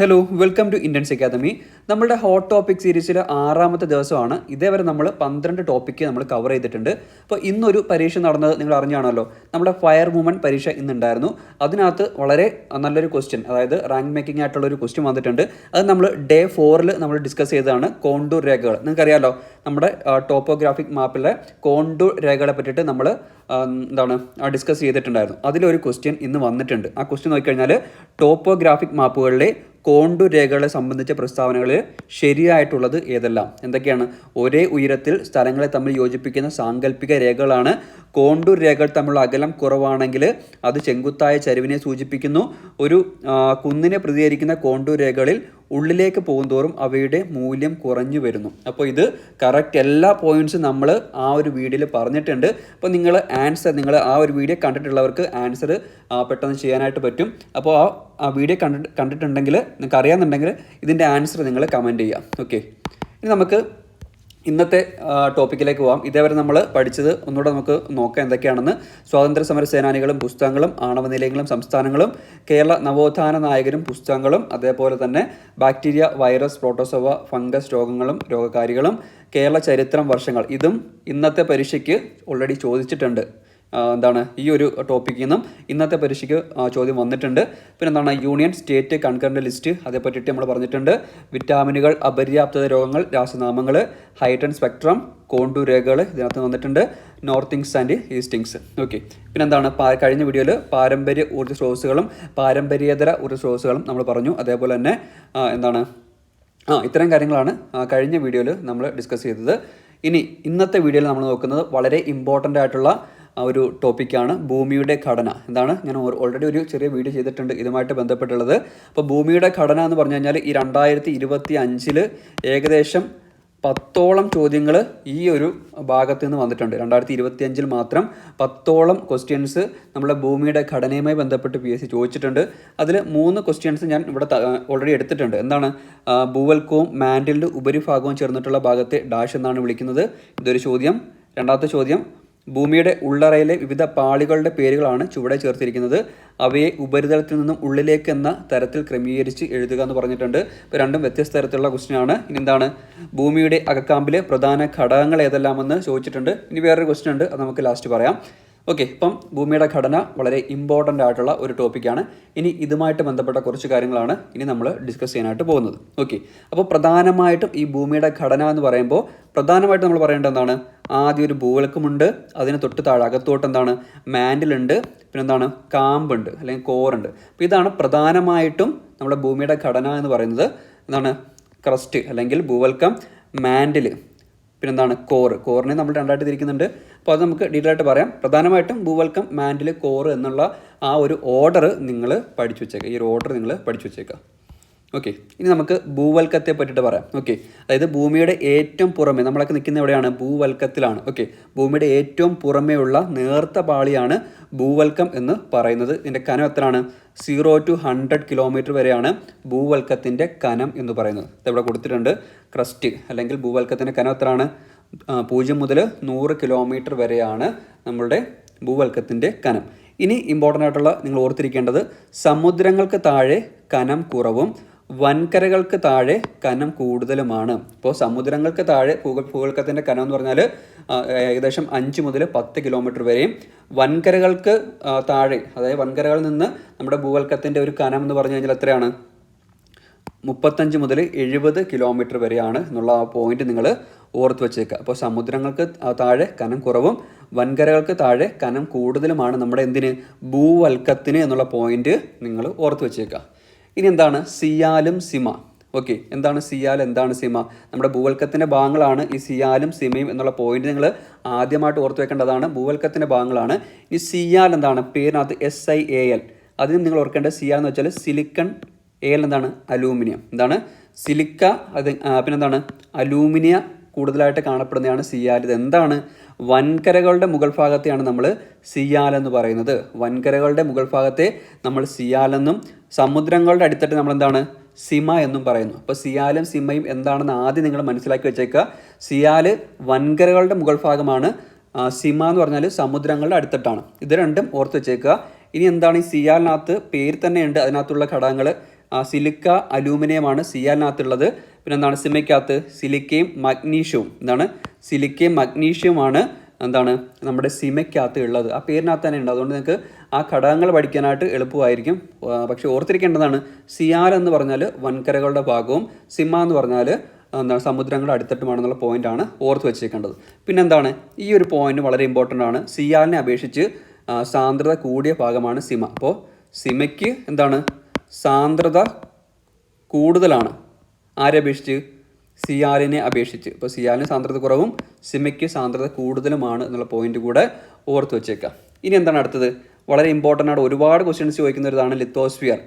Hello welcome to Indians academy നമ്മുടെ hot topic സീരീസിലെ ആറാമത്തെ ദിവസമാണ്. ഇതേവരെ നമ്മൾ പന്ത്രണ്ട് ടോപ്പിക്ക് നമ്മൾ കവർ ചെയ്തിട്ടുണ്ട്. അപ്പോൾ ഇന്നൊരു പരീക്ഷ നടന്നത് നിങ്ങൾ അറിഞ്ഞാണല്ലോ. നമ്മുടെ ഫയർ വുമൺ പരീക്ഷ ഇന്നുണ്ടായിരുന്നു. അതിനകത്ത് വളരെ നല്ലൊരു ക്വസ്റ്റ്യൻ അതായത് റാങ്ക് മേക്കിംഗ് ആയിട്ടുള്ള ഒരു ക്വസ്റ്റ്യൻ വന്നിട്ടുണ്ട്. അത് നമ്മൾ ഡേ ഫോറിൽ നമ്മൾ ഡിസ്കസ് ചെയ്തതാണ് കോണ്ടൂർ രേഖകൾ. നിങ്ങൾക്കറിയാമല്ലോ നമ്മുടെ ടോപ്പോഗ്രാഫിക് മാപ്പിലെ കോണ്ടൂർ രേഖകളെ പറ്റിയിട്ട് നമ്മൾ എന്താണ് ഡിസ്കസ് ചെയ്തിട്ടുണ്ടായിരുന്നു. അതിലൊരു ക്വസ്റ്റ്യൻ ഇന്ന് വന്നിട്ടുണ്ട്. ആ ക്വസ്റ്റ്യൻ നോക്കിക്കഴിഞ്ഞാൽ ടോപ്പോഗ്രാഫിക് മാപ്പുകളിലെ കോണ്ടു രേഖകളെ സംബന്ധിച്ച പ്രസ്താവനകളിൽ ശരിയായിട്ടുള്ളത് ഏതെല്ലാം? എന്തൊക്കെയാണ്? ഒരേ ഉയരത്തിൽ സ്ഥലങ്ങളെ തമ്മിൽ യോജിപ്പിക്കുന്ന സാങ്കല്പിക രേഖകളാണ്. കോണ്ടൂർ രേഖകൾ തമ്മിലുള്ള അകലം കുറവാണെങ്കിൽ അത് ചെങ്കുത്തായ ചരിവിനെ സൂചിപ്പിക്കുന്നു. ഒരു കുന്നിനെ പ്രതികരിക്കുന്ന കോണ്ടൂർ രേഖകളിൽ ഉള്ളിലേക്ക് പോകുന്തോറും അവയുടെ മൂല്യം കുറഞ്ഞു വരുന്നു. അപ്പോൾ ഇത് കറക്റ്റ് എല്ലാ പോയിന്റ്സും നമ്മൾ ആ ഒരു വീഡിയോയിൽ പറഞ്ഞിട്ടുണ്ട്. അപ്പോൾ നിങ്ങൾ ആൻസർ നിങ്ങൾ ആ ഒരു വീഡിയോ കണ്ടിട്ടുള്ളവർക്ക് ആൻസർ പെട്ടെന്ന് ചെയ്യാനായിട്ട് പറ്റും. അപ്പോൾ ആ ആ വീഡിയോ കണ്ടിട്ട് കണ്ടിട്ടുണ്ടെങ്കിൽ നിങ്ങൾക്ക് അറിയാമെന്നുണ്ടെങ്കിൽ ഇതിന്റെ ആൻസർ നിങ്ങൾ കമന്റ് ചെയ്യുക ഓക്കെ ഇനി നമുക്ക് ഇന്നത്തെ ടോപ്പിക്കിലേക്ക് പോവാം. ഇതേവരെ നമ്മൾ പഠിച്ചത് ഒന്നുകൂടെ നമുക്ക് നോക്കാം എന്തൊക്കെയാണെന്ന്. സ്വാതന്ത്ര്യ സമര സേനാനികളും പുസ്തകങ്ങളും ആണവ നിലയങ്ങളും സംസ്ഥാനങ്ങളും കേരള നവോത്ഥാന നായകരും പുസ്തകങ്ങളും അതേപോലെ തന്നെ ബാക്ടീരിയ വൈറസ് പ്രോട്ടോസോവ ഫംഗസ് രോഗങ്ങളും രോഗകാരികളും കേരള ചരിത്രം വർഷങ്ങൾ. ഇതും ഇന്നത്തെ പരീക്ഷയ്ക്ക് ഓൾറെഡി ചോദിച്ചിട്ടുണ്ട്. എന്താണ് ഈ ഒരു ടോപ്പിക്കിൽ നിന്നും ഇന്നത്തെ പരീക്ഷയ്ക്ക് ചോദ്യം വന്നിട്ടുണ്ട്. പിന്നെ എന്താണ് യൂണിയൻ സ്റ്റേറ്റ് കൺകറന്റ് ലിസ്റ്റ് അതേപ്പറ്റിയിട്ട് നമ്മൾ പറഞ്ഞിട്ടുണ്ട്. വിറ്റാമിനുകൾ അപര്യാപ്തത രോഗങ്ങൾ രാസനാമങ്ങൾ ഹൈറ്റൻ സ്പെക്ട്രം കോണ്ടു രേഖകൾ ഇതിനകത്ത് വന്നിട്ടുണ്ട്. നോർത്തിങ്സ് ആൻഡ് ഈസ്റ്റിങ്സ് ഓക്കെ പിന്നെ എന്താണ് കഴിഞ്ഞ വീഡിയോയിൽ പാരമ്പര്യ ഊർജ സ്രോതസ്സുകളും പാരമ്പര്യേതര ഊർജ സ്രോതസ്സുകളും നമ്മൾ പറഞ്ഞു. അതേപോലെ തന്നെ എന്താണ് ആ ഇത്തരം കാര്യങ്ങളാണ് കഴിഞ്ഞ വീഡിയോയിൽ നമ്മൾ ഡിസ്കസ് ചെയ്തത്. ഇനി ഇന്നത്തെ വീഡിയോയിൽ നമ്മൾ നോക്കുന്നത് വളരെ ഇമ്പോർട്ടന്റ് ആയിട്ടുള്ള ഒരു ടോപ്പിക്കാണ് ഭൂമിയുടെ ഘടന. എന്താണ്? ഞാൻ ഓൾറെഡി ഒരു ചെറിയ വീഡിയോ ചെയ്തിട്ടുണ്ട്. ഇതുമായിട്ട് ബന്ധപ്പെട്ടുള്ളത്. അപ്പോൾ ഭൂമിയുടെ ഘടന എന്ന് പറഞ്ഞു കഴിഞ്ഞാൽ ഈ രണ്ടായിരത്തി ഇരുപത്തി അഞ്ചിൽ ഏകദേശം പത്തോളം ചോദ്യങ്ങൾ ഈ ഒരു ഭാഗത്ത് നിന്ന് വന്നിട്ടുണ്ട്. രണ്ടായിരത്തി ഇരുപത്തി അഞ്ചിൽ മാത്രം പത്തോളം ക്വസ്റ്റ്യൻസ് നമ്മുടെ ഭൂമിയുടെ ഘടനയുമായി ബന്ധപ്പെട്ട് പി എസ് സി ചോദിച്ചിട്ടുണ്ട്. അതിൽ മൂന്ന് ക്വസ്റ്റ്യൻസ് ഞാൻ ഇവിടെ ഓൾറെഡി എടുത്തിട്ടുണ്ട്. എന്താണ്? ഭൂവൽക്കവും മാൻഡിലിന്റെ ഉപരിഭാഗവും ചേർന്നിട്ടുള്ള ഭാഗത്തെ ഡാഷ് എന്നാണ് വിളിക്കുന്നത്. ഇതൊരു ചോദ്യം. രണ്ടാമത്തെ ചോദ്യം ഭൂമിയുടെ ഉള്ളറയിലെ വിവിധ പാളികളുടെ പേരുകളാണ് ചുവടെ ചേർത്തിരിക്കുന്നത്. അവയെ ഉപരിതലത്തിൽ നിന്നും ഉള്ളിലേക്ക് എന്ന തരത്തിൽ ക്രമീകരിച്ച് എഴുതുക എന്ന് പറഞ്ഞിട്ടുണ്ട്. ഇപ്പോൾ രണ്ടും വ്യത്യസ്ത തരത്തിലുള്ള ക്വസ്റ്റ്യൻ ആണ്. ഇനി എന്താണ്? ഭൂമിയുടെ അകക്കാമ്പിലെ പ്രധാന ഘടകങ്ങൾ ഏതെല്ലാമെന്ന് ചോദിച്ചിട്ടുണ്ട്. ഇനി വേറൊരു ക്വസ്റ്റ്യൻ ഉണ്ട്. അത് നമുക്ക് ലാസ്റ്റ് പറയാം. ഓക്കെ ഇപ്പം ഭൂമിയുടെ ഘടന വളരെ ഇമ്പോർട്ടന്റ് ആയിട്ടുള്ള ഒരു ടോപ്പിക്കാണ് ഇനി ഇതുമായിട്ട് ബന്ധപ്പെട്ട കുറച്ച് കാര്യങ്ങളാണ് ഇനി നമ്മൾ ഡിസ്കസ് ചെയ്യാനായിട്ട് പോകുന്നത്. ഓക്കെ അപ്പോൾ പ്രധാനമായിട്ടും ഈ ഭൂമിയുടെ ഘടന എന്ന് പറയുമ്പോൾ പ്രധാനമായിട്ടും നമ്മൾ പറയേണ്ടത് എന്താണ്? ആദ്യം ഒരു ഭൂവൽക്കമുണ്ട് അതിന് തൊട്ട് താഴെ അകത്തോട്ട് എന്താണ്? മാൻഡിലുണ്ട് പിന്നെ എന്താണ്? കാമ്പുണ്ട് അല്ലെങ്കിൽ കോറുണ്ട് അപ്പോൾ ഇതാണ് പ്രധാനമായിട്ടും നമ്മുടെ ഭൂമിയുടെ ഘടന എന്ന് പറയുന്നത്. എന്താണ്? ക്രസ്റ്റ് അല്ലെങ്കിൽ ഭൂവൽക്കം മാൻഡിൽ പിന്നെന്താണ് കോർ കോറിനെ നമ്മൾ രണ്ടായിട്ട് തിരിക്കുന്നുണ്ട്. അപ്പോൾ അത് നമുക്ക് ഡീറ്റെയിൽ ആയിട്ട് പറയാം. പ്രധാനമായിട്ടും ഭൂവൽക്കം മാൻഡിൽ കോർ എന്നുള്ള ആ ഒരു ഓർഡർ നിങ്ങൾ പഠിച്ചു വെച്ചേക്കുക ഈ ഒരു ഓർഡർ നിങ്ങൾ പഠിച്ചു വെച്ചേക്കുക ഓക്കെ ഇനി നമുക്ക് ഭൂവൽക്കത്തെ പറ്റിയിട്ട് പറയാം. ഓക്കെ അതായത് ഭൂമിയുടെ ഏറ്റവും പുറമെ നമ്മളൊക്കെ നിൽക്കുന്ന എവിടെയാണ്? ഭൂവൽക്കത്തിലാണ്. ഓക്കെ ഭൂമിയുടെ ഏറ്റവും പുറമേയുള്ള നേർത്ത പാളിയാണ് ഭൂവൽക്കം എന്ന് പറയുന്നത്. ഇതിന്റെ കനം എത്രയാണ്? സീറോ ടു ഹൺഡ്രഡ് കിലോമീറ്റർ വരെയാണ് ഭൂവൽക്കത്തിന്റെ കനം എന്ന് പറയുന്നത്. ഇവിടെ കൊടുത്തിട്ടുണ്ട്. ക്രസ്റ്റ് അല്ലെങ്കിൽ ഭൂവൽക്കത്തിന്റെ കനം എത്രയാണ്? പൂജ്യം മുതൽ നൂറ് കിലോമീറ്റർ വരെയാണ് നമ്മളുടെ ഭൂവൽക്കത്തിന്റെ കനം. ഇനി ഇമ്പോർട്ടന്റ് ആയിട്ടുള്ള നിങ്ങൾ ഓർത്തിരിക്കേണ്ടത് സമുദ്രങ്ങൾക്ക് താഴെ കനം കുറവും വൻകരകൾക്ക് താഴെ കനം കൂടുതലുമാണ്. ഇപ്പോൾ സമുദ്രങ്ങൾക്ക് താഴെ ഭൂക ഭൂകൽക്കത്തിന്റെ കനം എന്ന് പറഞ്ഞാൽ ഏകദേശം അഞ്ച് മുതൽ പത്ത് കിലോമീറ്റർ വരെയും വൻകരകൾക്ക് താഴെ അതായത് വൻകരകളിൽ നിന്ന് നമ്മുടെ ഭൂകൽക്കത്തിന്റെ ഒരു കനം എന്ന് പറഞ്ഞു കഴിഞ്ഞാൽ എത്രയാണ്? മുപ്പത്തഞ്ച് മുതൽ എഴുപത് കിലോമീറ്റർ വരെയാണ് എന്നുള്ള ആ പോയിന്റ് നിങ്ങൾ ഓർത്ത് വെച്ചേക്കുക. അപ്പോൾ സമുദ്രങ്ങൾക്ക് താഴെ കനം കുറവും വൻകരകൾക്ക് താഴെ കനം കൂടുതലുമാണ് നമ്മുടെ എന്തിന്? ഭൂവൽക്കത്തിന് എന്നുള്ള പോയിന്റ് നിങ്ങൾ ഓർത്ത് വെച്ചേക്കുക. ഇനി എന്താണ്? സിയാലും സിമ. ഓക്കെ എന്താണ് സിയാൽ എന്താണ് സിമ? നമ്മുടെ ഭൂവൽക്കത്തിന്റെ ഭാഗങ്ങളാണ് ഈ സിയാലും സിമയും എന്നുള്ള പോയിന്റ് നിങ്ങൾ ആദ്യമായിട്ട് ഓർത്ത് വെക്കേണ്ടതാണ്. ഭൂവൽക്കത്തിന്റെ ഭാഗങ്ങളാണ്. ഈ സിയാൽ എന്താണ്? പേരിനകത്ത് എസ് ഐ എ എൽ അതിന് നിങ്ങൾ ഓർക്കേണ്ടത് സിയാൽ എന്ന് വെച്ചാൽ സിലിക്കൺ എൽ എന്താണ്? അലൂമിനിയം. എന്താണ്? സിലിക്ക അത് പിന്നെന്താണ്? അലൂമിനിയ കൂടുതലായിട്ട് കാണപ്പെടുന്നതാണ് സിയാൽ. ഇത് എന്താണ് വൻകരകളുടെ മുകൾ ഭാഗത്തെയാണ് നമ്മൾ സിയാൽ എന്ന് പറയുന്നത്. വൻകരകളുടെ മുകൾ ഭാഗത്തെ നമ്മൾ സിയാൽ എന്നും സമുദ്രങ്ങളുടെ അടിത്തട്ട് നമ്മൾ എന്താണ്? സിമ എന്നും പറയുന്നു. അപ്പോൾ സിയാലും സിമയും എന്താണെന്ന് ആദ്യം നിങ്ങൾ മനസ്സിലാക്കി വെച്ചേക്കുക. സിയാൽ വൻകരകളുടെ മുകൾ ഭാഗമാണ്. സിമ എന്ന് പറഞ്ഞാൽ സമുദ്രങ്ങളുടെ അടുത്തിട്ടാണ്. ഇത് രണ്ടും ഓർത്ത് വെച്ചേക്കുക. ഇനി എന്താണ്? ഈ സിയാലിനകത്ത് പേര് തന്നെയുണ്ട്. അതിനകത്തുള്ള ഘടകങ്ങൾ സിലിക്ക അലൂമിനിയമാണ് സിയാലിനകത്തുള്ളത്. പിന്നെ എന്താണ് സിമയ്ക്കകത്ത് സിലിക്കയും മഗ്നീഷ്യവും. എന്താണ്? സിലിക്കയും മഗ്നീഷ്യവുമാണ് എന്താണ്? നമ്മുടെ സിമയ്ക്കകത്ത് ഉള്ളത്. ആ പേരിനകത്ത് തന്നെ ഉണ്ട്. അതുകൊണ്ട് നിങ്ങൾക്ക് ആ ഘടകങ്ങൾ പഠിക്കാനായിട്ട് എളുപ്പമായിരിക്കും. പക്ഷെ ഓർത്തിരിക്കേണ്ടതാണ് സിയാർ എന്ന് പറഞ്ഞാൽ വൻകരകളുടെ ഭാഗവും സിമ എന്ന് പറഞ്ഞാൽ എന്താണ് സമുദ്രങ്ങളുടെ അടുത്തിട്ടുമാണെന്നുള്ള പോയിന്റാണ് ഓർത്ത് വെച്ചേക്കേണ്ടത്. പിന്നെ എന്താണ് ഈ ഒരു പോയിന്റ് വളരെ ഇമ്പോർട്ടന്റ് ആണ്. സിയാലിനെ അപേക്ഷിച്ച് സാന്ദ്രത കൂടിയ ഭാഗമാണ് സിമ. അപ്പോൾ സിമയ്ക്ക് എന്താണ്? സാന്ദ്രത കൂടുതലാണ്. ആരെ അപേക്ഷിച്ച് സിയാലിനെ അപേക്ഷിച്ച്. ഇപ്പോൾ സിയാലിന് സാന്ദ്രത കുറവും സിമയ്ക്ക് സാന്ദ്രത കൂടുതലുമാണ് എന്നുള്ള പോയിന്റ് കൂടെ ഓർത്ത് വെച്ചേക്കാം. ഇനി എന്താണ് അടുത്തത്? വളരെ ഇമ്പോർട്ടന്റ് ആണ്. ഒരുപാട് ക്വസ്റ്റ്യൻസ് ചോദിക്കുന്ന ഒരു ഇതാണ് ലിത്തോസ്ഫിയർ.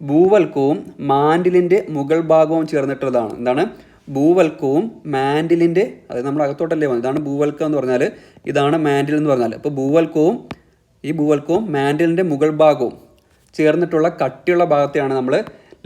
ഭൂവൽക്കവും മാൻഡിലിന്റെ മുകൾ ഭാഗവും ചേർന്നിട്ടുള്ളതാണ്. എന്താണ്? ഭൂവൽക്കവും മാൻഡിലിന്റെ അതായത് നമ്മൾ അകത്തോട്ടല്ലേ വന്നത്? ഇതാണ് ഭൂവൽക്കം എന്ന് പറഞ്ഞാൽ ഇതാണ് മാൻഡിൽ എന്ന് പറഞ്ഞാൽ അപ്പോൾ ഭൂവൽക്കവും ഈ ഭൂവൽക്കവും മാൻഡിലിന്റെ മുകൾ ഭാഗവും ചേർന്നിട്ടുള്ള കട്ടിയുള്ള ഭാഗത്തെയാണ് നമ്മൾ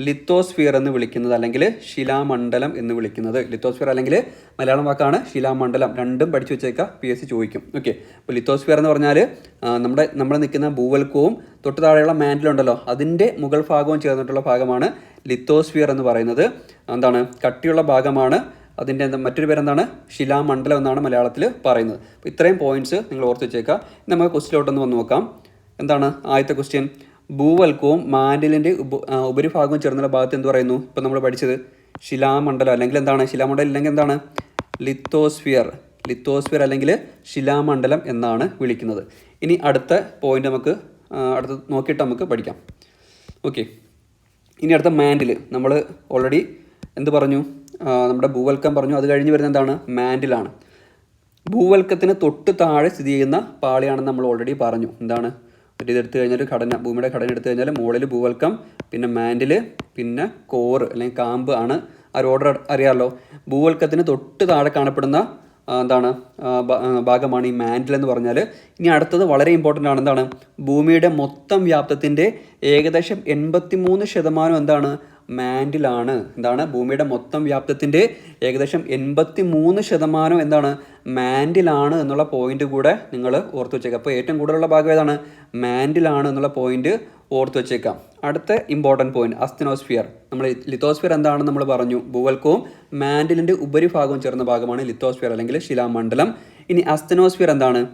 ലിത്തോസ്ഫിയർ എന്ന് വിളിക്കുന്നത് അല്ലെങ്കിൽ ശിലാമണ്ഡലം എന്ന് വിളിക്കുന്നത്. ലിത്തോസ്ഫിയർ അല്ലെങ്കിൽ മലയാളം വാക്കാണ് ശിലാമണ്ഡലം. രണ്ടും പഠിച്ചു വെച്ചേക്കാം പി എസ് സി ചോദിക്കും. ഓക്കെ. അപ്പോൾ ലിത്തോസ്ഫിയർ എന്ന് പറഞ്ഞാൽ നമ്മുടെ നമ്മൾ നിൽക്കുന്ന ഭൂവൽക്കവും തൊട്ട് താഴെയുള്ള മാൻഡിലുണ്ടല്ലോ അതിന്റെ മുകൾ ഭാഗവും ചേർന്നിട്ടുള്ള ഭാഗമാണ് ലിത്തോസ്ഫിയർ എന്ന് പറയുന്നത്. എന്താണ്? കട്ടിയുള്ള ഭാഗമാണ്. അതിന്റെ എന്താ മറ്റൊരു പേരെന്താണ്? ശിലാമണ്ഡലം എന്നാണ് മലയാളത്തിൽ പറയുന്നത്. അപ്പോൾ ഇത്രയും പോയിന്റ്സ് നിങ്ങൾ ഓർത്ത് വെച്ചേക്കാം. ഇനി നമുക്ക് ക്വസ്റ്റിലോട്ടൊന്ന് വന്ന് നോക്കാം. എന്താണ് ആദ്യത്തെ ക്വസ്റ്റ്യൻ ഭൂവൽക്കവും മാൻഡലിന്റെ ഉപ ഉപരിഭാഗവും ചേർന്നുള്ള ഭാഗത്ത് എന്ത് പറയുന്നു? ഇപ്പം നമ്മൾ പഠിച്ചത് ശിലാമണ്ഡലം അല്ലെങ്കിൽ എന്താണ്? ശിലാമണ്ഡലം ഇല്ലെങ്കിൽ എന്താണ്? ലിത്തോസ്ഫിയർ. ലിത്തോസ്ഫിയർ അല്ലെങ്കിൽ ശിലാമണ്ഡലം എന്നാണ് വിളിക്കുന്നത്. ഇനി അടുത്ത പോയിന്റ് നമുക്ക് അടുത്ത് നോക്കിയിട്ട് നമുക്ക് പഠിക്കാം. ഓക്കെ ഇനി അടുത്ത മാൻഡിൽ നമ്മൾ ഓൾറെഡി എന്ത് പറഞ്ഞു? നമ്മുടെ ഭൂവൽക്കം പറഞ്ഞു. അത് കഴിഞ്ഞ് വരുന്ന എന്താണ്? മാൻഡിലാണ് ഭൂവൽക്കത്തിന് തൊട്ട് താഴെ സ്ഥിതി ചെയ്യുന്ന പാളിയാണെന്ന് നമ്മൾ ഓൾറെഡി പറഞ്ഞു. എന്താണ്? ഒരു ഇതെടുത്ത് കഴിഞ്ഞാൽ ഘടന ഭൂമിയുടെ ഘടന എടുത്തു കഴിഞ്ഞാൽ മുകളിൽ ഭൂവൽക്കം പിന്നെ മാൻഡിൽ പിന്നെ കോറ് അല്ലെങ്കിൽ കാമ്പ് ആണ്. ആ ഓർഡർ അറിയാമല്ലോ ഭൂവൽക്കത്തിന് തൊട്ട് താഴെ കാണപ്പെടുന്ന എന്താണ് ഭാഗമാണ് ഈ മാൻഡിൽ എന്ന് പറഞ്ഞാൽ ഇനി അടുത്തത് വളരെ ഇമ്പോർട്ടന്റ് ആണ്. എന്താണ്? ഭൂമിയുടെ മൊത്തം വ്യാപ്തത്തിന്റെ ഏകദേശം എൺപത്തി ശതമാനം എന്താണ്? മാൻഡിലാണ്. എന്താണ്? ഭൂമിയുടെ മൊത്തം വ്യാപ്തത്തിന്റെ ഏകദേശം എൺപത്തി മൂന്ന് ശതമാനം എന്താണ്? മാൻഡിലാണ് എന്നുള്ള പോയിന്റ് കൂടെ നിങ്ങൾ ഓർത്ത് വെച്ചേക്കാം. അപ്പോൾ ഏറ്റവും കൂടുതലുള്ള ഭാഗം ഏതാണ്? മാൻഡിലാണ് എന്നുള്ള പോയിന്റ് ഓർത്ത് വെച്ചേക്കാം. അടുത്ത ഇമ്പോർട്ടന്റ് പോയിന്റ് അസ്തിനോസ്ഫിയർ നമ്മൾ ലിത്തോസ്ഫിയർ എന്താണെന്ന് നമ്മൾ പറഞ്ഞു. ഭൂവൽക്കവും മാൻഡിലിന്റെ ഉപരിഭാഗവും ചേർന്ന ഭാഗമാണ് ലിത്തോസ്ഫിയർ അല്ലെങ്കിൽ ശിലാമണ്ഡലം. ഇനി അസ്തിനോസ്ഫിയർ എന്താണ്?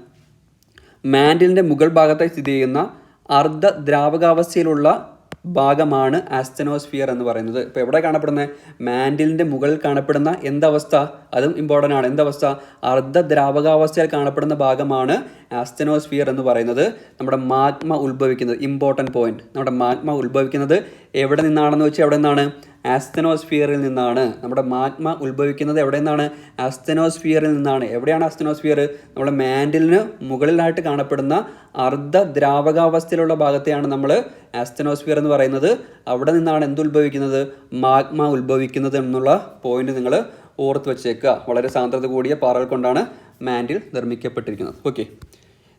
മാൻഡിലിന്റെ മുകൾ ഭാഗത്തായി സ്ഥിതി ചെയ്യുന്ന അർദ്ധ ദ്രാവകാവസ്ഥയിലുള്ള ഭാഗമാണ് ആസ്റ്റനോസ്ഫിയർ എന്ന് പറയുന്നത്. ഇപ്പോൾ എവിടെ കാണപ്പെടുന്നത് മാൻഡിലിന്റെ മുകളിൽ കാണപ്പെടുന്ന എന്തവസ്ഥ? അതും ഇമ്പോർട്ടന്റ് ആണ്. എന്തവസ്ഥ? അർദ്ധ ദ്രാവകാവസ്ഥയിൽ കാണപ്പെടുന്ന ഭാഗമാണ് ആസ്റ്റനോസ്ഫിയർ എന്ന് പറയുന്നത്. നമ്മുടെ മാഗ്മ ഉത്ഭവിക്കുന്നത് ഇമ്പോർട്ടന്റ് പോയിന്റ് നമ്മുടെ മാഗ്മ ഉത്ഭവിക്കുന്നത് എവിടെ നിന്നാണെന്ന് വെച്ചാൽ എവിടെ നിന്നാണ്? ആസ്തനോസ്ഫിയറിൽ നിന്നാണ് നമ്മുടെ മാഗ്മ ഉത്ഭവിക്കുന്നത്. എവിടെ നിന്നാണ് ആസ്തനോസ്ഫിയറിൽ നിന്നാണ്. എവിടെയാണ് ആസ്തനോസ്ഫിയർ? നമ്മുടെ മാൻഡിലിന് മുകളിലായിട്ട് കാണപ്പെടുന്ന അർദ്ധ ദ്രാവകാവസ്ഥയിലുള്ള ഭാഗത്തെയാണ് നമ്മൾ ആസ്തനോസ്ഫിയർ എന്ന് പറയുന്നത്. അവിടെ നിന്നാണ് എന്ത് ഉത്ഭവിക്കുന്നത്? മാഗ്മ ഉത്ഭവിക്കുന്നത് എന്നുള്ള പോയിന്റ് നിങ്ങൾ ഓർത്ത് വെച്ചേക്കുക. വളരെ സാന്ദ്രത കൂടിയ പാറകൾ കൊണ്ടാണ് മാൻഡിൽ നിർമ്മിക്കപ്പെട്ടിരിക്കുന്നത്. ഓക്കെ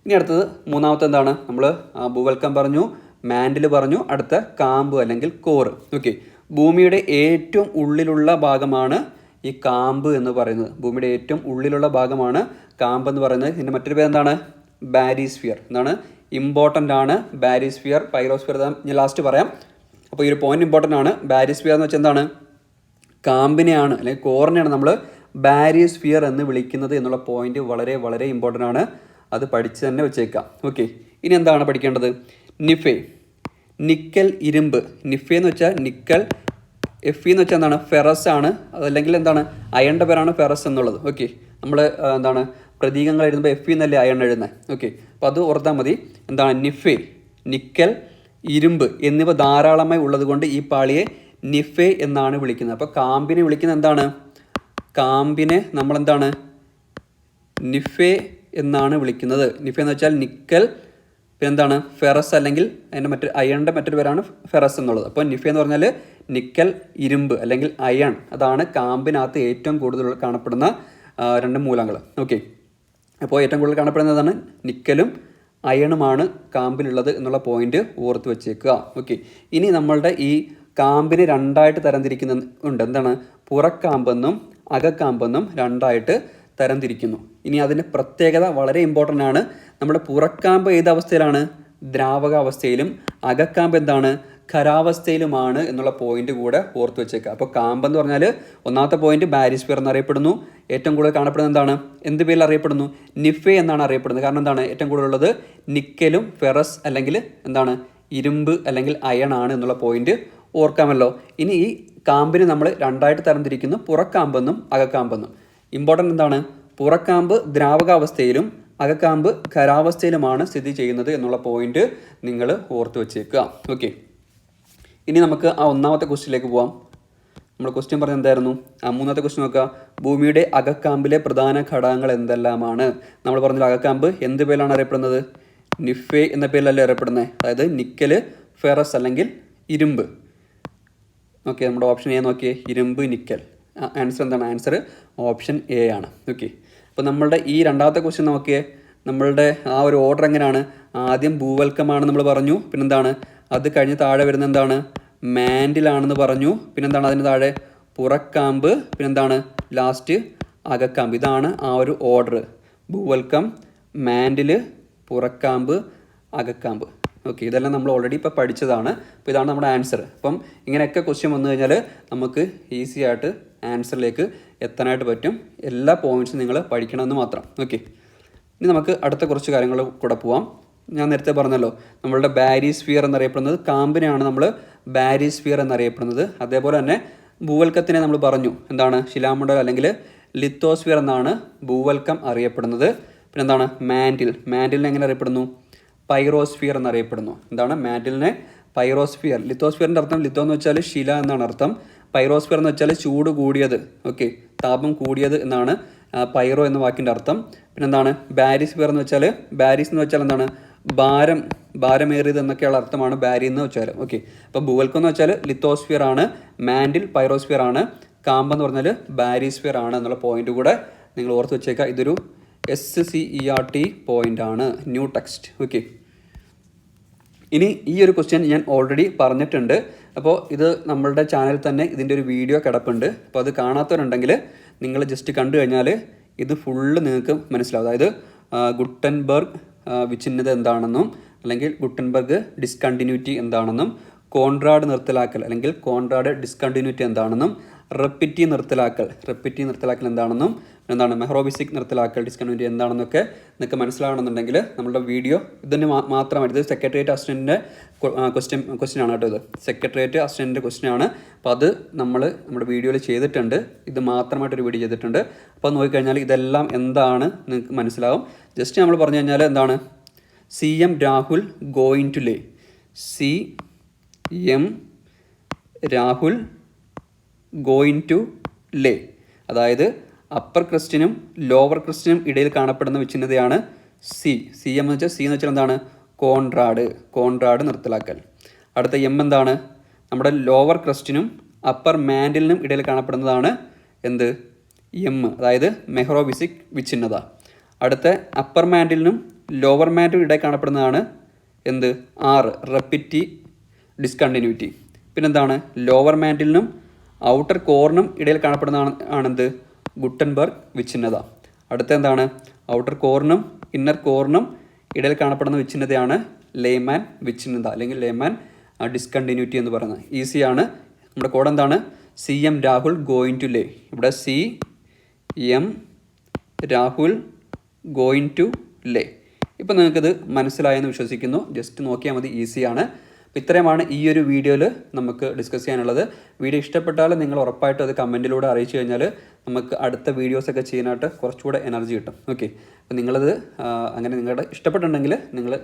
ഇനി അടുത്തത് മൂന്നാമത്തെ എന്താണ്? നമ്മൾ ഭൂവൽക്കം പറഞ്ഞു മാൻഡിൽ പറഞ്ഞു അടുത്ത കാമ്പ് അല്ലെങ്കിൽ കോറ്. ഓക്കെ ഭൂമിയുടെ ഏറ്റവും ഉള്ളിലുള്ള ഭാഗമാണ് ഈ കാമ്പ് എന്ന് പറയുന്നത്. ഭൂമിയുടെ ഏറ്റവും ഉള്ളിലുള്ള ഭാഗമാണ് കാമ്പ് എന്ന് പറയുന്നത്. ഇതിന്റെ മറ്റൊരു പേര് എന്താണ് ബാരിസ്ഫിയർ. എന്നാണ് ഇമ്പോർട്ടന്റ് ആണ്. ബാരിസ്ഫിയർ പൈറോസ്ഫിയർ ഞാൻ ലാസ്റ്റ് പറയാം. അപ്പോൾ ഈ ഒരു പോയിന്റ് ഇമ്പോർട്ടന്റ് ആണ്. ബാരിസ്ഫിയർ എന്ന് വെച്ചാൽ എന്താണ്? കാമ്പിനെയാണ് അല്ലെങ്കിൽ കോറിനെയാണ് നമ്മൾ ബാരിസ്ഫിയർ എന്ന് വിളിക്കുന്നത് എന്നുള്ള പോയിന്റ് വളരെ വളരെ ഇമ്പോർട്ടന്റ് ആണ്. അത് പഠിച്ച് തന്നെ വെച്ചേക്കാം. ഓക്കെ ഇനി എന്താണ് പഠിക്കേണ്ടത്? നിഫെ. നിക്കൽ ഇരുമ്പ്. നിഫെ എന്ന് വെച്ചാൽ നിക്കൽ എഫ് എന്ന് വെച്ചാൽ എന്താണ്? ഫെറസ് ആണ്. അതല്ലെങ്കിൽ എന്താണ്? അയണിന്റെ പേരാണ് ഫെറസ് എന്നുള്ളത്. ഓക്കെ നമ്മൾ എന്താണ്? പ്രതീകങ്ങൾ എഴുതുമ്പോൾ എഫ് എന്നല്ലേ അയൺ എഴുതുന്നത് ഓക്കെ അപ്പോൾ അത് ഓർത്താൽ മതി. എന്താണ്? നിഫെ നിക്കൽ ഇരുമ്പ് എന്നിവ ധാരാളമായി ഉള്ളത് കൊണ്ട് ഈ പാളിയെ നിഫെ എന്നാണ് വിളിക്കുന്നത്. അപ്പോൾ കാമ്പിനെ വിളിക്കുന്നത് എന്താണ്? കാമ്പിനെ നമ്മളെന്താണ്? നിഫെ എന്നാണ് വിളിക്കുന്നത്. നിഫെ എന്ന് വെച്ചാൽ നിക്കൽ പിന്നെന്താണ്? ഫെറസ് അല്ലെങ്കിൽ അതിന്റെ മറ്റൊരു അയണിന്റെ മറ്റൊരു പേരാണ് ഫെറസ് എന്നുള്ളത്. അപ്പോൾ നിഫെ എന്ന് പറഞ്ഞാൽ നിക്കൽ ഇരുമ്പ് അല്ലെങ്കിൽ അയൺ അതാണ് കാമ്പിനകത്ത് ഏറ്റവും കൂടുതൽ കാണപ്പെടുന്ന രണ്ട് മൂലങ്ങൾ. ഓക്കെ. അപ്പോൾ ഏറ്റവും കൂടുതൽ കാണപ്പെടുന്നതാണ് നിക്കലും അയണുമാണ് കാമ്പിലുള്ളത് എന്നുള്ള പോയിന്റ് ഓർത്ത് വെച്ചേക്കുക. ഓക്കെ. ഇനി നമ്മളുടെ ഈ കാമ്പിനെ രണ്ടായിട്ട് തരംതിരിക്കുന്ന ഉണ്ട്. എന്താണ്? പുറക്കാമ്പെന്നും അകക്കാമ്പെന്നും രണ്ടായിട്ട് തരംതിരിക്കുന്നു. ഇനി അതിന്റെ പ്രത്യേകത വളരെ ഇമ്പോർട്ടന്റ് ആണ്. നമ്മുടെ പുറക്കാമ്പ് ഏത് അവസ്ഥയിലാണ്? ദ്രാവക അവസ്ഥയിലും അകക്കാമ്പ് എന്താണ്? ഖരാവസ്ഥയിലുമാണ് എന്നുള്ള പോയിന്റ് കൂടെ ഓർത്ത് വെച്ചേക്കുക അപ്പോൾ കാമ്പ് എന്ന് പറഞ്ഞാൽ ഒന്നാമത്തെ പോയിന്റ് ബാരിസ്ഫിയർ എന്നറിയപ്പെടുന്നു. ഏറ്റവും കൂടുതൽ കാണപ്പെടുന്നത് എന്താണ്? എന്ത് പേരിൽ അറിയപ്പെടുന്നു? നിഫെ എന്നാണ് അറിയപ്പെടുന്നത്. കാരണം എന്താണ്? ഏറ്റവും കൂടുതലുള്ളത് നിക്കലും ഫെറസ് അല്ലെങ്കിൽ എന്താണ്? ഇരുമ്പ് അല്ലെങ്കിൽ അയൺ ആണ് എന്നുള്ള പോയിന്റ് ഓർക്കാമല്ലോ. ഇനി ഈ കാമ്പിന് നമ്മൾ രണ്ടായിട്ട് തരംതിരിക്കുന്നു. പുറക്കാമ്പെന്നും അകക്കാമ്പെന്നും. ഇമ്പോർട്ടന്റ് എന്താണ്? പുറക്കാമ്പ് ദ്രാവകാവസ്ഥയിലും അകക്കാമ്പ് ഖരാവസ്ഥയിലുമാണ് സ്ഥിതി ചെയ്യുന്നത് എന്നുള്ള പോയിന്റ് നിങ്ങൾ ഓർത്ത് വെച്ചേക്കുക ഓക്കെ ഇനി നമുക്ക് ആ ഒന്നാമത്തെ ക്വസ്റ്റിലേക്ക് പോവാം. നമ്മൾ ക്വസ്റ്റ്യൻ പറഞ്ഞത് എന്തായിരുന്നു? ആ മൂന്നാമത്തെ ക്വസ്റ്റ്യൻ നോക്കുക. ഭൂമിയുടെ അകക്കാമ്പിലെ പ്രധാന ഘടകങ്ങൾ എന്തെല്ലാമാണ്? നമ്മൾ പറഞ്ഞ അകക്കാമ്പ് എന്ത് പേരിലാണ് അറിയപ്പെടുന്നത്? നിഫെ എന്ന പേരിലല്ലേ അറിയപ്പെടുന്നത്. അതായത് നിക്കൽ ഫെറസ് അല്ലെങ്കിൽ ഇരുമ്പ്. ഓക്കെ നമ്മുടെ ഓപ്ഷൻ എ നോക്കിയേ. ഇരുമ്പ് നിക്കൽ. ആൻസർ എന്താണ്? ആൻസർ ഓപ്ഷൻ എ ആണ്. ഓക്കെ അപ്പോൾ നമ്മളുടെ ഈ രണ്ടാമത്തെ ക്വസ്റ്റ്യൻ നോക്കിയേ. നമ്മളുടെ ആ ഒരു ഓർഡർ എങ്ങനെയാണ്? ആദ്യം ഭൂവൽക്കമാണ് നമ്മൾ പറഞ്ഞു. പിന്നെന്താണ്? അത് കഴിഞ്ഞ് താഴെ വരുന്ന എന്താണ്? മാൻഡിലാണെന്ന് പറഞ്ഞു. പിന്നെന്താണ് അതിന് താഴെ? പുറക്കാമ്പ്. പിന്നെന്താണ്? ലാസ്റ്റ് അകക്കാമ്പ്. ഇതാണ് ആ ഒരു ഓർഡർ ഭൂവൽക്കം മാൻഡിൽ പുറക്കാമ്പ് അകക്കാമ്പ്. ഓക്കെ ഇതെല്ലാം നമ്മൾ ഓൾറെഡി ഇപ്പോൾ പഠിച്ചതാണ്. അപ്പോൾ ഇതാണ് നമ്മുടെ ആൻസർ അപ്പം ഇങ്ങനെയൊക്കെ ക്വസ്റ്റ്യൻ വന്നു കഴിഞ്ഞാൽ നമുക്ക് ഈസി ആയിട്ട് ആൻസറിലേക്ക് എത്താനായിട്ട് പറ്റും. എല്ലാ പോയിന്റ്സും നിങ്ങൾ പഠിക്കണമെന്ന് മാത്രം. ഓക്കെ ഇനി നമുക്ക് അടുത്ത കുറച്ച് കാര്യങ്ങൾ കൂടെ പോവാം. ഞാൻ നേരത്തെ പറഞ്ഞല്ലോ നമ്മളുടെ ബാരിസ്ഫിയർ എന്നറിയപ്പെടുന്നത് കാമ്പിനെയാണ് നമ്മൾ ബാരിസ്ഫിയർ എന്നറിയപ്പെടുന്നത്. അതേപോലെ തന്നെ ഭൂവൽക്കത്തിനെ നമ്മൾ പറഞ്ഞു. എന്താണ്? ശിലാമണ്ഡലം അല്ലെങ്കിൽ ലിത്തോസ്ഫിയർ എന്നാണ് ഭൂവൽക്കം അറിയപ്പെടുന്നത്. പിന്നെ എന്താണ് മാൻഡിൽ. മാൻഡിലിനെ എങ്ങനെ അറിയപ്പെടുന്നു? പൈറോസ്ഫിയർ എന്നറിയപ്പെടുന്നു. എന്താണ്? മാൻഡിലിനെ പൈറോസ്ഫിയർ. ലിത്തോസ്ഫിയറിന്റെ അർത്ഥം ലിത്തോ എന്ന് വെച്ചാൽ ശില എന്നാണ് അർത്ഥം. പൈറോസ്ഫിയർ എന്ന് വെച്ചാൽ ചൂട് കൂടിയത്. ഓക്കെ താപം കൂടിയത് എന്നാണ് പൈറോ എന്ന വാക്കിന്റെ അർത്ഥം. പിന്നെ എന്താണ് ബാരിസ്ഫിയർ എന്ന് വെച്ചാൽ ബാരിസ് എന്ന് വെച്ചാൽ എന്താണ്? ഭാരം ഭാരമേറിയത് എന്നൊക്കെയുള്ള അർത്ഥമാണ് ബാരി എന്ന് വെച്ചാൽ ഓക്കെ അപ്പോൾ ഭൂവൽക്കം എന്ന് വെച്ചാൽ ലിത്തോസ്ഫിയർ ആണ് മാൻഡിൽ പൈറോസ്ഫിയർ ആണ് കാമ്പ് എന്ന് പറഞ്ഞാൽ ബാരിസ്ഫിയർ ആണ് എന്നുള്ള പോയിന്റ് കൂടെ നിങ്ങൾ ഓർത്ത് വെച്ചേക്കുക ഇതൊരു S C E R T point ആണ് ന്യൂ ടെക്സ്റ്റ് ഓക്കെ ഇനി ഈ ഒരു ക്വസ്റ്റ്യൻ ഞാൻ ഓൾറെഡി പറഞ്ഞിട്ടുണ്ട്. അപ്പോൾ ഇത് നമ്മളുടെ ചാനൽ തന്നെ ഇതിന്റെ ഒരു വീഡിയോ കിടപ്പുണ്ട്. അപ്പോൾ അത് കാണാത്തവരുണ്ടെങ്കിൽ നിങ്ങൾ ജസ്റ്റ് കണ്ടു കഴിഞ്ഞാൽ ഇത് ഫുള്ള് നിങ്ങൾക്ക് മനസ്സിലാവും. അതായത് ഗുട്ടൻബർഗ് വിച്ഛിന്നത എന്താണെന്നും അല്ലെങ്കിൽ ഗുട്ടൻബർഗ് ഡിസ്കണ്ടിന്യൂറ്റി എന്താണെന്നും കോൺട്രാഡ് നിർത്തലാക്കൽ അല്ലെങ്കിൽ കോൺട്രാഡ് ഡിസ്കണ്ടിന്യൂറ്റി എന്താണെന്നും റെപ്പിറ്റി നിർത്തലാക്കൽ റെപ്പിറ്റി നിർത്തലാക്കൽ എന്താണെന്നും എന്താണ് മെഹ്റോബിസിക് നിർത്തലാക്കൽ ഡിസ്കണ്ടിന്യൂറ്റി എന്താണെന്നൊക്കെ നിങ്ങൾക്ക് മനസ്സിലാവണമെന്നുണ്ടെങ്കിൽ നമ്മുടെ വീഡിയോ ഇതിന് മാത്രമായിട്ട് ഇത് സെക്രട്ടേറിയറ്റ് അസിസ്റ്റന്റിന്റെ ക്വസ്റ്റ്യൻ ക്വസ്റ്റ്യൻ ആണ് കേട്ടോ ഇത്. സെക്രട്ടേറിയറ്റ് അസിസ്റ്റന്റിന്റെ ക്വസ്റ്റ്യൻ ആണ്. അപ്പോൾ അത് നമ്മൾ നമ്മുടെ വീഡിയോയിൽ ചെയ്തിട്ടുണ്ട്. ഇത് മാത്രമായിട്ടൊരു വീഡിയോ ചെയ്തിട്ടുണ്ട്. അപ്പോൾ നോക്കിക്കഴിഞ്ഞാൽ ഇതെല്ലാം എന്താണ് നിങ്ങൾക്ക് മനസ്സിലാവും. ജസ്റ്റ് നമ്മൾ പറഞ്ഞു കഴിഞ്ഞാൽ എന്താണ്? C M Rahul going to Leh C M Rahul going to Leh അതായത് അപ്പർ ക്രിസ്റ്റിനും ലോവർ ക്രിസ്റ്റിനും ഇടയിൽ കാണപ്പെടുന്ന വിച്ഛിന്നതയാണ് സി സി എം എന്ന് വെച്ചാൽ സി എന്ന് വെച്ചാൽ എന്താണ്? കോൺട്രാഡ് കോൺട്രാഡ് നിർത്തലാക്കൽ. അടുത്ത എം എന്താണ്? നമ്മുടെ ലോവർ ക്രിസ്റ്റിനും അപ്പർ മാൻഡിലിനും ഇടയിൽ കാണപ്പെടുന്നതാണ് എന്ത്? എം അതായത് മെഹ്റോബിസിക് വിച്ഛിന്നത. അടുത്ത അപ്പർ മാൻഡിലിനും ലോവർ മാൻഡിലും ഇടയിൽ കാണപ്പെടുന്നതാണ് എന്ത്? ആറ് റെപ്പിറ്റി ഡിസ്കണ്ടിന്യൂറ്റി പിന്നെന്താണ്? ലോവർ മാൻഡിലിനും ഔട്ടർ കോറിനും ഇടയിൽ കാണപ്പെടുന്നതാണ് ആണെന്ത്? ഗുട്ടൻബർഗ് വിച്ഛിന്നത. അടുത്ത എന്താണ്? ഔട്ടർ കോറിനും ഇന്നർ കോറിനും ഇടയിൽ കാണപ്പെടുന്ന വിച്ഛിന്നതയാണ് ലേമാൻ വിച്ഛിന്നത അല്ലെങ്കിൽ ലേമാൻ ഡിസ്കണ്ടിന്യൂറ്റി എന്ന് പറയുന്നത്. ഈസിയാണ് നമ്മുടെ കോഡ് എന്താണ്? C M Rahul going to Leh ഇവിടെ C M Rahul going to Leh. ഇപ്പം നിങ്ങൾക്കിത് മനസ്സിലായെന്ന് വിശ്വസിക്കുന്നു. ജസ്റ്റ് നോക്കിയാൽ മതി ഈസിയാണ് അപ്പോൾ ഇത്രയുമാണ് ഈ ഒരു വീഡിയോയിൽ നമുക്ക് ഡിസ്കസ് ചെയ്യാനുള്ളത്. വീഡിയോ ഇഷ്ടപ്പെട്ടാൽ നിങ്ങൾ ഉറപ്പായിട്ടും അത് കമന്റിലൂടെ അറിയിച്ചു കഴിഞ്ഞാൽ നമുക്ക് അടുത്ത വീഡിയോസൊക്കെ ചെയ്യാനായിട്ട് കുറച്ചുകൂടെ എനർജി കിട്ടും. ഓക്കെ അപ്പോൾ നിങ്ങളത് അങ്ങനെ നിങ്ങളുടെ ഇഷ്ടപ്പെട്ടുണ്ടെങ്കിൽ നിങ്ങൾ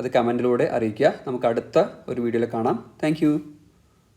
അത് കമന്റിലൂടെ അറിയിക്കുക. നമുക്ക് അടുത്ത ഒരു വീഡിയോയിൽ കാണാം. താങ്ക്